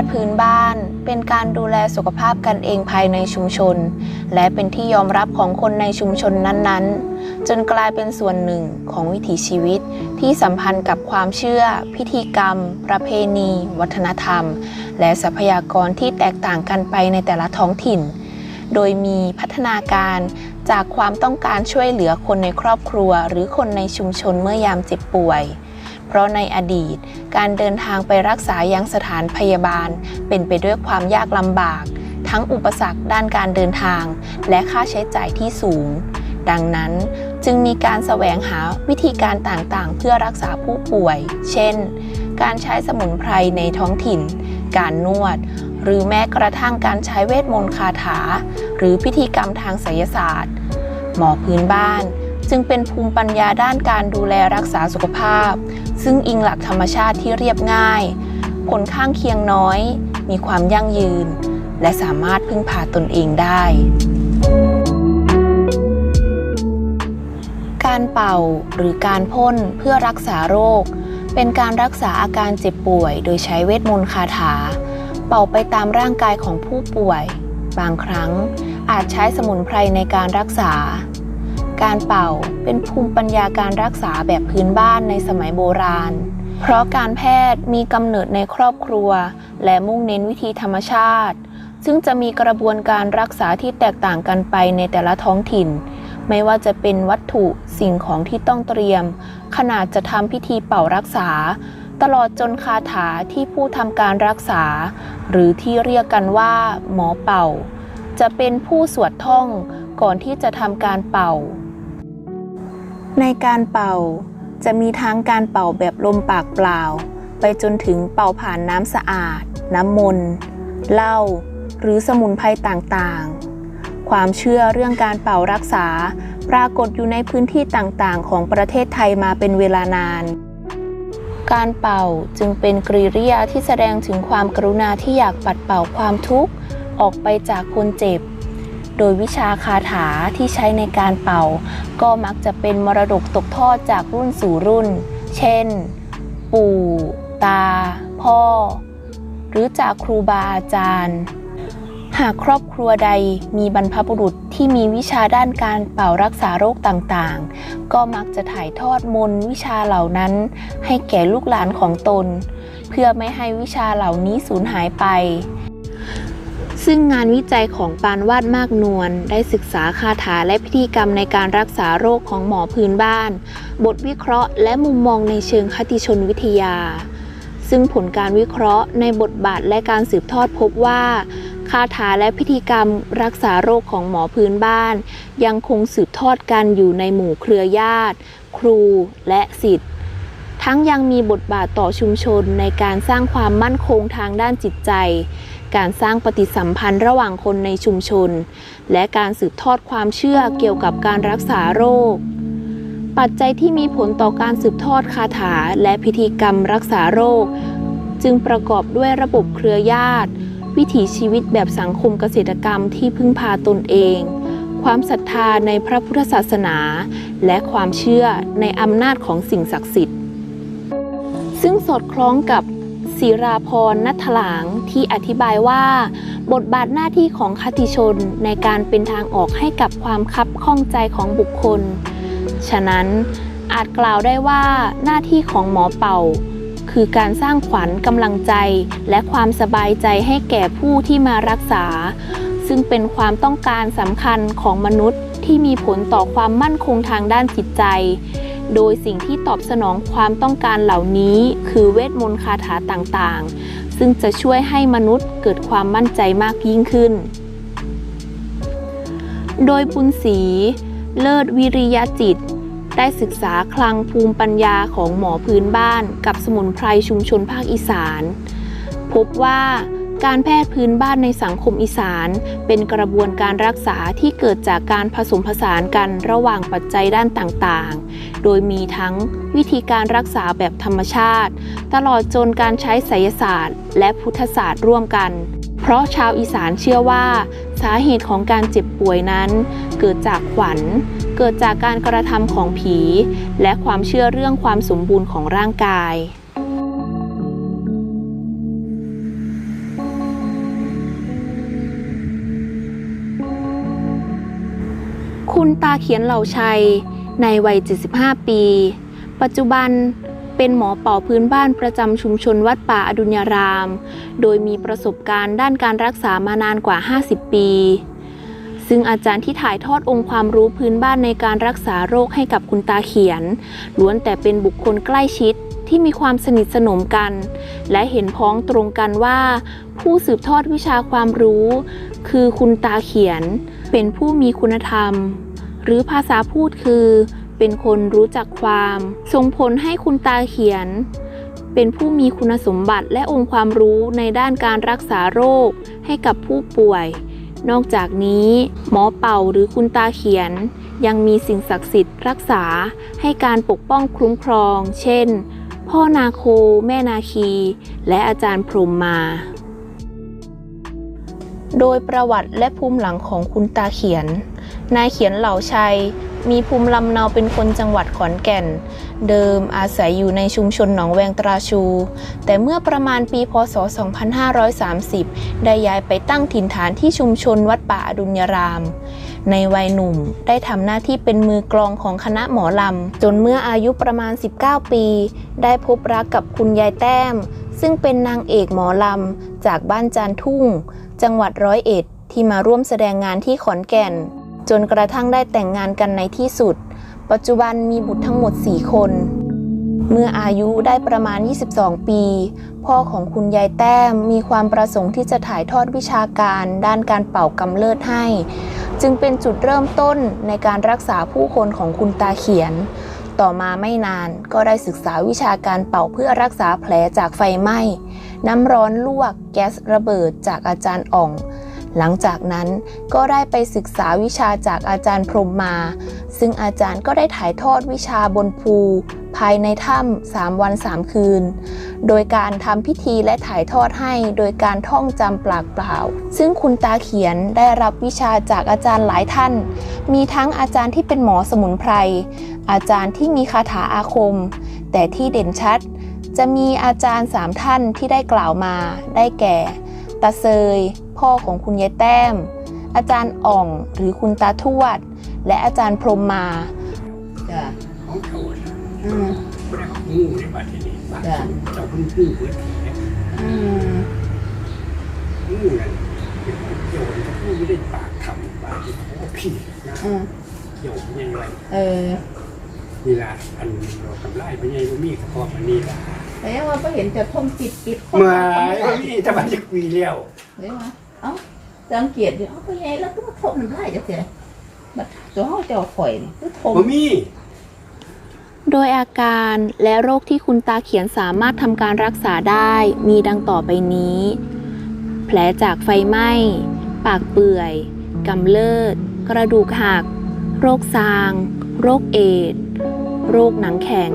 ทย์พื้นบ้าน เป็นการดูแลสุขภาพกันเองภายในชุมชน และเป็นที่ยอมรับของคนในชุมชนนั้นๆ จนกลายเป็นส่วนหนึ่งของวิถีชีวิต ที่สัมพันธ์กับความเชื่อ พิธีกรรม ประเพณี วัฒนธรรม และทรัพยากรที่แตกต่างกันไปในแต่ละท้องถิ่น โดยมีพัฒนาการจากความต้องการช่วยเหลือคนในครอบครัว หรือคนในชุมชนเมื่อยามเจ็บป่วย เพราะในอดีต การเดินทางไปรักษายังสถานพยาบาล เป็นไปด้วยความยากลำบาก ทั้งอุปสรรคด้านการเดินทาง และค่าใช้จ่ายที่สูง ดังนั้นจึงมีการแสวงหาวิธีการต่างๆ เพื่อรักษาผู้ป่วย เช่น การใช้สมุนไพรในท้องถิ่น การนวด หรือแม้กระทั่งการใช้เวทมนต์คาถา หรือพิธีกรรมทางไสยศาสตร์ หมอพื้นบ้าน จึงเป็นภูมิปัญญาด้านการดูแลรักษาสุขภาพ ซึ่งอิงหลักธรรมชาติที่เรียบง่าย ผลข้างเคียงน้อย มีความยั่งยืน และสามารถพึ่งพาตนเองได้ การเป่าหรือการพ่นเพื่อรักษาโรค เป็นการรักษาอาการเจ็บป่วย โดยใช้เวทมนต์คาถา เป่าไปตามร่างกายของผู้ป่วย บางครั้งอาจใช้สมุนไพรในการรักษา การเป่าเป็นภูมิปัญญาการรักษาแบบพื้นบ้านในสมัยโบราณ เพราะการแพทย์มีกำเนิดในครอบครัว และมุ่งเน้นวิธีธรรมชาติ ซึ่งจะมีกระบวนการรักษาที่แตกต่างกันไปในแต่ละท้องถิ่น ไม่ว่าจะเป็นวัตถุสิ่งของที่ต้องเตรียม ขนาดจะทำพิธีเป่ารักษา ตลอดจนคาถาที่ผู้ทำการรักษา หรือที่เรียกกันว่า หมอเป่า จะเป็นผู้สวดท่องก่อนที่จะทำการเป่า ในการเป่าจะมีทั้งการเป่าแบบลมปากเปล่า ไปจนถึงเป่าผ่านน้ำสะอาด น้ำมนต์เหล้าหรือสมุนไพรต่างๆ ความเชื่อเรื่องการเป่ารักษา ปรากฏอยู่ในพื้นที่ต่างๆ ของประเทศไทยมาเป็นเวลานาน การเป่าจึงเป็นกริยาที่แสดงถึงความกรุณาที่อยากปัดเป่าความทุกข์ ออกไปจากคนเจ็บ โดยวิชาคาถาที่ใช้ในการเป่า ก็มักจะเป็นมรดกตกทอดจากรุ่นสู่รุ่น เช่น ปู่ ตา พ่อ หรือจากครูบาอาจารย์ หากครอบครัวใดมีบรรพบุรุษที่มีวิชาด้านการเป่ารักษาโรคต่างๆ ก็มักจะถ่ายทอดมนต์วิชาเหล่านั้น ให้แก่ลูกหลานของตน เพื่อไม่ให้วิชาเหล่านี้สูญหายไป ซึ่งงานวิจัยของปานวาดมากนวลได้ศึกษาคาถาและพิธีกรรมในการรักษาโรคของหมอพื้นบ้าน บทวิเคราะห์และมุมมองในเชิงคติชนวิทยา ซึ่งผลการวิเคราะห์ในบทบาทและการสืบทอดพบว่า คาถาและพิธีกรรมรักษาโรคของหมอพื้นบ้าน ยังคงสืบทอดกันอยู่ในหมู่เครือญาติ ครูและศิษย์ทั้งยังมีบทบาทต่อชุมชนในการสร้างความมั่นคงทางด้านจิตใจ การสร้างปฏิสัมพันธ์ระหว่างคนในชุมชน และการสืบทอดความเชื่อเกี่ยวกับการรักษาโรค ปัจจัยที่มีผลต่อการสืบทอดคาถาและพิธีกรรมรักษาโรค จึงประกอบด้วยระบบเครือญาติ วิถีชีวิตแบบสังคมเกษตรกรรมที่พึ่งพาตนเอง ความศรัทธาในพระพุทธศาสนา และความเชื่อในอำนาจของสิ่งศักดิ์สิทธิ์ซึ่งสอดคล้องกับ ศิราพรนัทถลางที่อธิบายว่า บทบาทหน้าที่ของคติชนในการเป็นทางออกให้กับความคับข้องใจของบุคคล ฉะนั้นอาจกล่าวได้ว่าหน้าที่ของหมอเป่า คือการสร้างขวัญกำลังใจและความสบายใจให้แก่ผู้ที่มารักษา ซึ่งเป็นความต้องการสำคัญของมนุษย์ที่มีผลต่อความมั่นคงทางด้านจิตใจ โดยสิ่งที่ตอบสนองความต้องการเหล่านี้คือเวทมนต์คาถาต่างๆ ซึ่งจะช่วยให้มนุษย์เกิดความมั่นใจมากยิ่งขึ้น โดยบุญศรีเลิศวิริยจิต ได้ศึกษาคลังภูมิปัญญาของหมอพื้นบ้าน กับสมุนไพรชุมชนภาคอีสาน พบว่า การแพทย์พื้นบ้านในสังคมอีสาน เป็นกระบวนการรักษาที่เกิดจากการผสมผสานกันระหว่างปัจจัยด้านต่างๆ โดยมีทั้งวิธีการรักษาแบบธรรมชาติ ตลอดจนการใช้ไสยศาสตร์ และพุทธศาสตร์ร่วมกัน เพราะชาวอีสานเชื่อว่า สาเหตุของการเจ็บป่วยนั้น เกิดจากขวัญ เกิดจากการกระทำของผี และความเชื่อเรื่องความสมบูรณ์ของร่างกาย คุณตาเขียนเหล่าชัย ในวัย 75 ปี ปัจจุบันเป็นหมอเป่าพื้นบ้านประจำชุมชนวัดป่าอดุญญาราม โดยมีประสบการณ์ด้านการรักษามานานกว่า 50 ปี ซึ่งอาจารย์ที่ถ่ายทอดองค์ความรู้พื้นบ้านในการรักษาโรคให้กับคุณตาเขียน ล้วนแต่เป็นบุคคลใกล้ชิดที่มีความสนิทสนมกัน และเห็นพ้องตรงกันว่า ผู้สืบทอดวิชาความรู้ คือคุณตาเขียน เป็นผู้มีคุณธรรม หรือภาษาพูดคือ เป็นคนรู้จักความ ส่งผลให้คุณตาเขียน เป็นผู้มีคุณสมบัติและองค์ความรู้ในด้านการรักษาโรคให้กับผู้ป่วย นอกจากนี้ หมอเป่าหรือคุณตาเขียน ยังมีสิ่งศักดิ์สิทธิ์รักษาให้การปกป้องคุ้มครอง เช่น พ่อนาโค แม่นาคี และอาจารย์พรหมมาโดยประวัติและภูมิหลังของคุณตาเขียน นายเขียนเหล่าชัย มีภูมิลำเนาเป็นคนจังหวัดขอนแก่น เดิมอาศัยอยู่ในชุมชนหนองแวงตราชู แต่เมื่อประมาณปีพศ 2530 ได้ย้ายไปตั้งถิ่นฐานที่ชุมชนวัดป่าอดุญญาราม ในวัยหนุ่มได้ทำหน้าที่เป็นมือกลองของคณะหมอลำ จนเมื่ออายุประมาณ 19 ปี ได้พบรักกับคุณยายแต้ม ซึ่งเป็นนางเอกหมอลำจากบ้านจานทุ่ง จังหวัดร้อยเอ็ดที่มาร่วมแสดงงานที่ขอนแก่น จนกระทั่งได้แต่งงานกันในที่สุด ปัจจุบันมีบุตรทั้งหมด 4 คน เมื่ออายุได้ประมาณ 22 ปี พ่อของคุณยายแต้มมีความประสงค์ที่จะถ่ายทอดวิชาการ ด้านการเป่ากำเลิดให้ จึงเป็นจุดเริ่มต้นในการรักษาผู้คนของคุณตาเขียน ต่อมาไม่นานก็ได้ศึกษาวิชาการเป่าเพื่อรักษาแผลจากไฟไหม้ น้ำร้อนลวก แก๊สระเบิดจากอาจารย์อ่อง หลังจากนั้นก็ได้ไปศึกษาวิชาจากอาจารย์พรหมมา ซึ่งอาจารย์ก็ได้ถ่ายทอดวิชาบนภู ภายในถ้ำสามวันสามคืน โดยการทำพิธีและถ่ายทอดให้โดยการท่องจำปากเปล่า ซึ่งคุณตาเขียนได้รับวิชาจากอาจารย์หลายท่าน มีทั้งอาจารย์ที่เป็นหมอสมุนไพร อาจารย์ที่มีคาถาอาคม แต่ที่เด่นชัด จะมีอาจารย์สามท่านที่ได้กล่าวมาได้แก่าเซย พ่อของคุณยายแต้ม อาจารย์อ่องหรือคุณตาทวด และอาจารย์พรหมมาจ้ะของเขาน่ะอืมบ่ได้ของงูในบ้านที่นี่บ้านจ้ะเจ้าเพิ่งกู้เบิดทีเนี่ยอืมงูนั่นเป็นคนโยนเขาพูดไม่ได้ปากคำปากที่โอ้พี่นะอืมโยนยังไงเออนี่ล่ะอันเรากำไรไปยังบ่มีกระเพาะมันนี่ล่ะ แต่ว่าก็เห็นจะท่มปิดปิดคนเมื่อบ่มีแต่มันจะคุยแล้วเดี๋ยวมาเอ้าสังเกตอยู่เอ้าไปไงแล้วก็มาทมน้ำลายจะเสียบัดตัวเฮาเจ้าข่อยนี่คือทมบ่มีโดยอาการและโรคที่คุณตาเขียนสามารถทำการรักษาได้มีดังต่อไปนี้ แผลจากไฟไหม้ ปากเปื่อย กำเริดกระดูกหัก โรคซาง โรคเอดส์โรคหนังแข็ง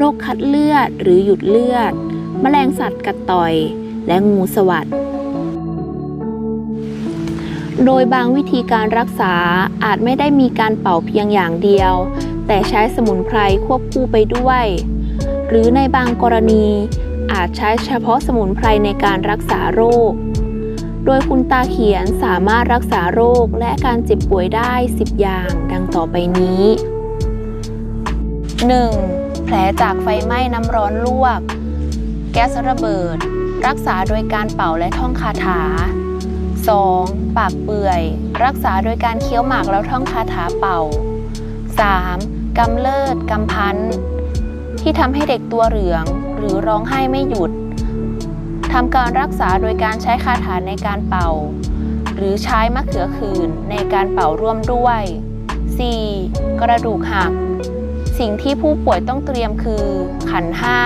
โรคคัดเลือดหรือหยุดเลือด แมลงสัตว์กัดต่อย และงูสวัสดโดยบางวิธีการรักษาอาจไม่ได้มีการเป่าเพียงอย่างเดียว แต่ใช้สมุนไพรควบคู่ไปด้วย หรือในบางกรณีอาจใช้เฉพาะสมุนไพรในการรักษาโรค โดยคุณตาเขียนสามารถรักษาโรคและการเจ็บป่วยได้ 10 อย่างดังต่อไปนี้ 1. แผลจากไฟไหม้น้ำร้อนลวก แก๊สระเบิด รักษาโดยการเป่าและท่องคาถา 2. ปากเปื่อย รักษาโดยการเคี้ยวหมากแล้วท่องคาถาเป่า 3. กำเลิศกำพัน ที่ทำให้เด็กตัวเหลืองหรือร้องไห้ไม่หยุดทำการรักษาโดยการใช้คาถาในการเป่า หรือใช้มะเขือขื่นในการเป่าร่วมด้วย 4. กระดูกหัก สิ่งที่ผู้ป่วยต้องเตรียมคือ ขันห้า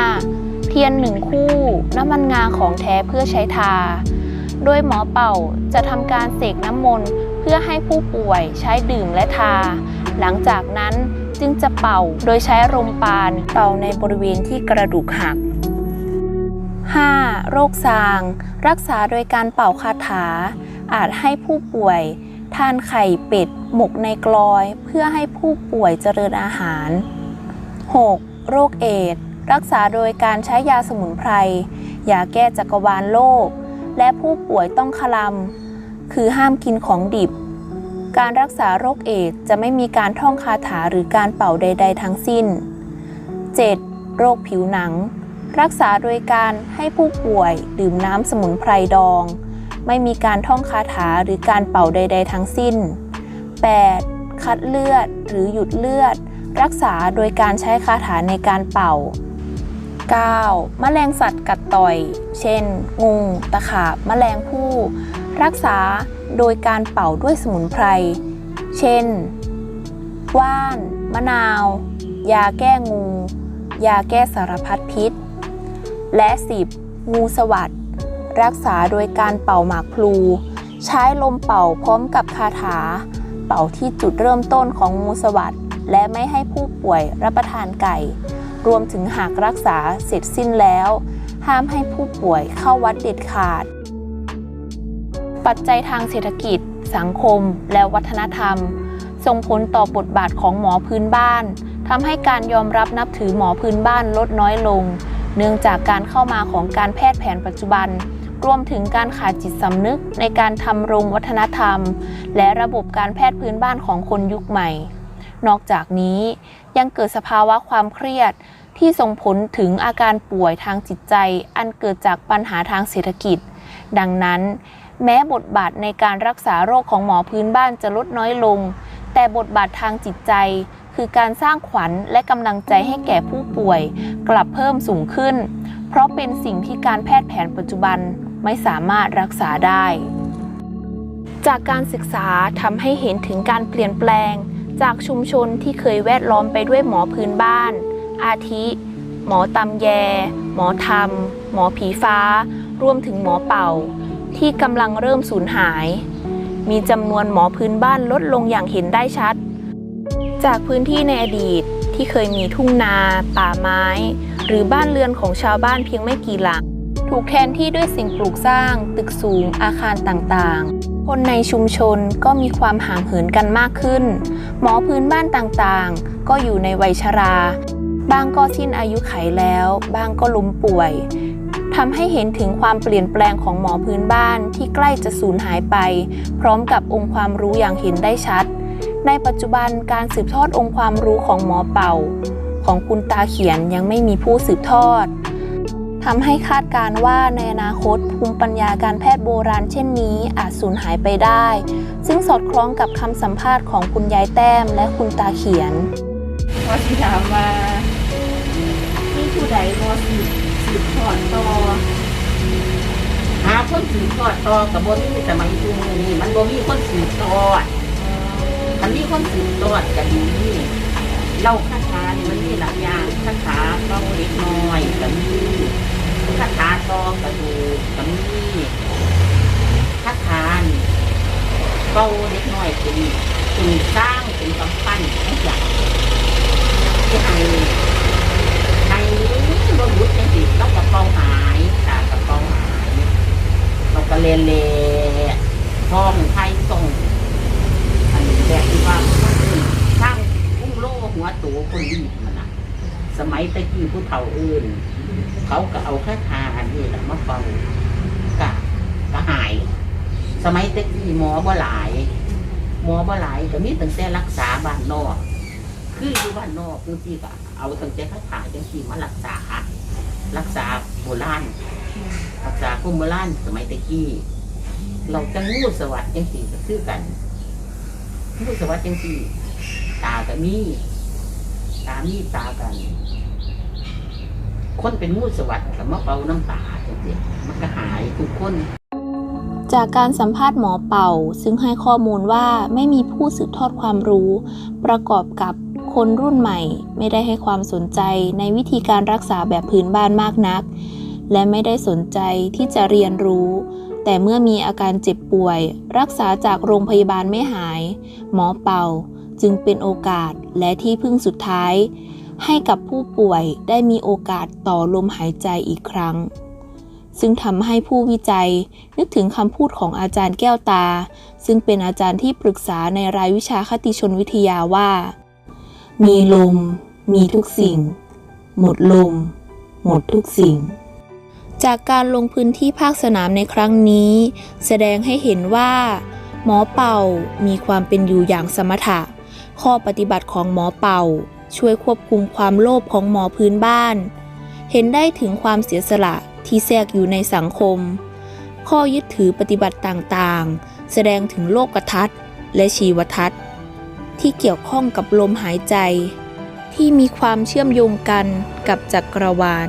เทียนหนึ่งคู่ น้ำมันงาของแท้เพื่อใช้ทา โดยหมอเป่าจะทำการเสกน้ำมนต์เพื่อให้ผู้ป่วยใช้ดื่มและทา หลังจากนั้นจึงจะเป่าโดยใช้ลมปานเป่าในบริเวณที่กระดูกหัก 5. โรคซาง รักษาโดยการเป่าคาถา อาจให้ผู้ป่วย ทานไข่เป็ด หมกในกลอย เพื่อให้ผู้ป่วยเจริญอาหาร 6. โรคเอดส์รักษาโดยการใช้ยาสมุนไพรยาแก้จักรวาลโรคและผู้ป่วยต้องคลำคือห้ามกินของดิบ การรักษาโรคเอดส์จะไม่มีการท่องคาถาหรือการเป่าใด ๆ ทั้งสิ้น 7. โรคผิวหนัง รักษาโดยการให้ผู้ป่วยดื่มน้ำสมุนไพรดอง ไม่มีการท่องคาถาหรือการเป่าใด ๆ ทั้งสิ้น 8. คัดเลือดหรือหยุดเลือด รักษาโดยการใช้คาถาในการเป่า 9. แมลงสัตว์กัดต่อย เช่น งู ตะขาบ แมลงผู้ รักษาโดยการเป่าด้วยสมุนไพร เช่น ว่าน มะนาว ยาแก้งู ยาแก้สารพัดพิษ และ 10. งูสวัสดรักษาโดยการเป่าหมากพลู ใช้ลมเป่าพร้อมกับคาถา เป่าที่จุดเริ่มต้นของงูสวัสด และไม่ให้ผู้ป่วยรับประทานไก่ รวมถึงหากรักษาเสร็จสิ้นแล้ว ห้ามให้ผู้ป่วยเข้าวัดเด็ดขาด ปัจจัยทางเศรษฐกิจ สังคม และวัฒนธรรม ส่งผลต่อบทบาทของหมอพื้นบ้านทำให้การยอมรับนับถือหมอพื้นบ้านลดน้อยลง เนื่องจากการเข้ามาของการแพทย์แผนปัจจุบันรวมถึงการขาดจิตสำนึกในการทำรงวัฒนธรรม และระบบการแพทย์พื้นบ้านของคนยุคใหม่ นอกจากนี้ยังเกิดสภาวะความเครียดที่ส่งผลถึงอาการป่วยทางจิตใจ อันเกิดจากปัญหาทางเศรษฐกิจ ดังนั้น แม้บทบาทในการรักษาโรคของหมอพื้นบ้านจะลดน้อยลง แต่บทบาททางจิตใจ คือการสร้างขวัญและกำลังใจให้แก่ผู้ป่วย กลับเพิ่มสูงขึ้น เพราะเป็นสิ่งที่การแพทย์แผนปัจจุบันไม่สามารถรักษาได้ จากการศึกษาทำให้เห็นถึงการเปลี่ยนแปลง จากชุมชนที่เคยแวดล้อมไปด้วยหมอพื้นบ้าน อาทิ หมอตำแย หมอธรรม หมอผีฟ้า รวมถึงหมอเป่า ที่กำลังเริ่มสูญหาย มีจำนวนหมอพื้นบ้านลดลงอย่างเห็นได้ชัด จากพื้นที่ในอดีตที่เคยมีทุ่งนา ป่าไม้ หรือบ้านเรือนของชาวบ้านเพียงไม่กี่หลัง ถูกแทนที่ด้วยสิ่งปลูกสร้าง ตึกสูงอาคารต่างๆ คนในชุมชนก็มีความห่างเหินกันมากขึ้น หมอพื้นบ้านต่างๆ ก็อยู่ในวัยชรา บางก็สิ้นอายุไขแล้ว บางก็ล้มป่วยทำให้เห็นถึงความเปลี่ยนแปลงของหมอพื้นบ้านที่ใกล้จะสูญหายไป พร้อมกับองค์ความรู้อย่างเห็นได้ชัด ในปัจจุบันการสืบทอดองค์ความรู้ของหมอเป่า ของคุณตาเขียนยังไม่มีผู้สืบทอด ทำให้คาดการณ์ว่าในอนาคตภูมิปัญญาการแพทย์โบราณเช่นนี้อาจสูญหายไปได้ ซึ่งสอดคล้องกับคำสัมภาษณ์ของคุณยายแต้มและคุณตาเขียนว่าสิถามว่ามีผู้ใดบ่สืบสืบทอดต่อหาคนสืบทอดต่อกับบ่มีสมัยทุกมื้อนี้มันบ่มีคนสืบทอดมันมีคนสืบทอดกันนี่ เล่าคาถาเนี่ยมันมีหลายอย่างคาถาเล่าเล็กน้อยก็มีคาถาตองกระดูกก็มีคาถานี่เป้าเล็กน้อยเป็นเป็นสร้างเป็นกำปั้นทุกอย่างที่ไอ้ไอ้รถบุตรจังสิต้องกระเป๋าหายตากระเป๋าหายเราก็เลเลทองไทยส่งอันนี้แบบที่ว่า หัวโตคนดีมันนะสมัยตะกี้ผู้เฒ่าอื่น เขาก็เอาแค่ทาอันนี้แหละมาเป่ากะก็หาย สมัยตะกี้หมอบ่หลาย หมอบ่หลายก็มีตั้งแต่รักษาบ้านนอก คืออยู่บ้านนอกบางทีก็เอาตั้งแต่คาถาจังสีมารักษา รักษาโบราณรักษาคุมโบราณสมัยตะกี้เราจะงูสวัสดิ์จังสีก็คือกันงูสวัสดิ์จังสีตากับมี ตามีตากัน คนเป็นงูสวัสดิ์กับมะเป่าน้ำตาจังสีมันก็หายทุกคนจากการสัมภาษณ์หมอเป่า ซึ่งให้ข้อมูลว่าไม่มีผู้สืบทอดความรู้ ประกอบกับคนรุ่นใหม่ ไม่ได้ให้ความสนใจในวิธีการรักษาแบบพื้นบ้านมากนัก และไม่ได้สนใจที่จะเรียนรู้ แต่เมื่อมีอาการเจ็บป่วย รักษาจากโรงพยาบาลไม่หาย หมอเป่า จึงเป็นโอกาสและที่พึ่งสุดท้าย ให้กับผู้ป่วยได้มีโอกาสต่อลมหายใจอีกครั้ง ซึ่งทำให้ผู้วิจัยนึกถึงคำพูดของอาจารย์แก้วตา ซึ่งเป็นอาจารย์ที่ปรึกษาในรายวิชาคติชนวิทยาว่า มีลม มีทุกสิ่ง หมดลม หมดทุกสิ่งจากการลงพื้นที่ภาคสนามในครั้งนี้ แสดงให้เห็นว่า หมอเป่ามีความเป็นอยู่อย่างสมถะ ข้อปฏิบัติของหมอเป่า ช่วยควบคุมความโลภของหมอพื้นบ้าน เห็นได้ถึงความเสียสละที่แทรกอยู่ในสังคม ข้อยึดถือปฏิบัติต่างๆ แสดงถึงโลกทัศน์ และชีวทัศน์ ที่เกี่ยวข้องกับลมหายใจ ที่มีความเชื่อมโยงกันกับจักรวาล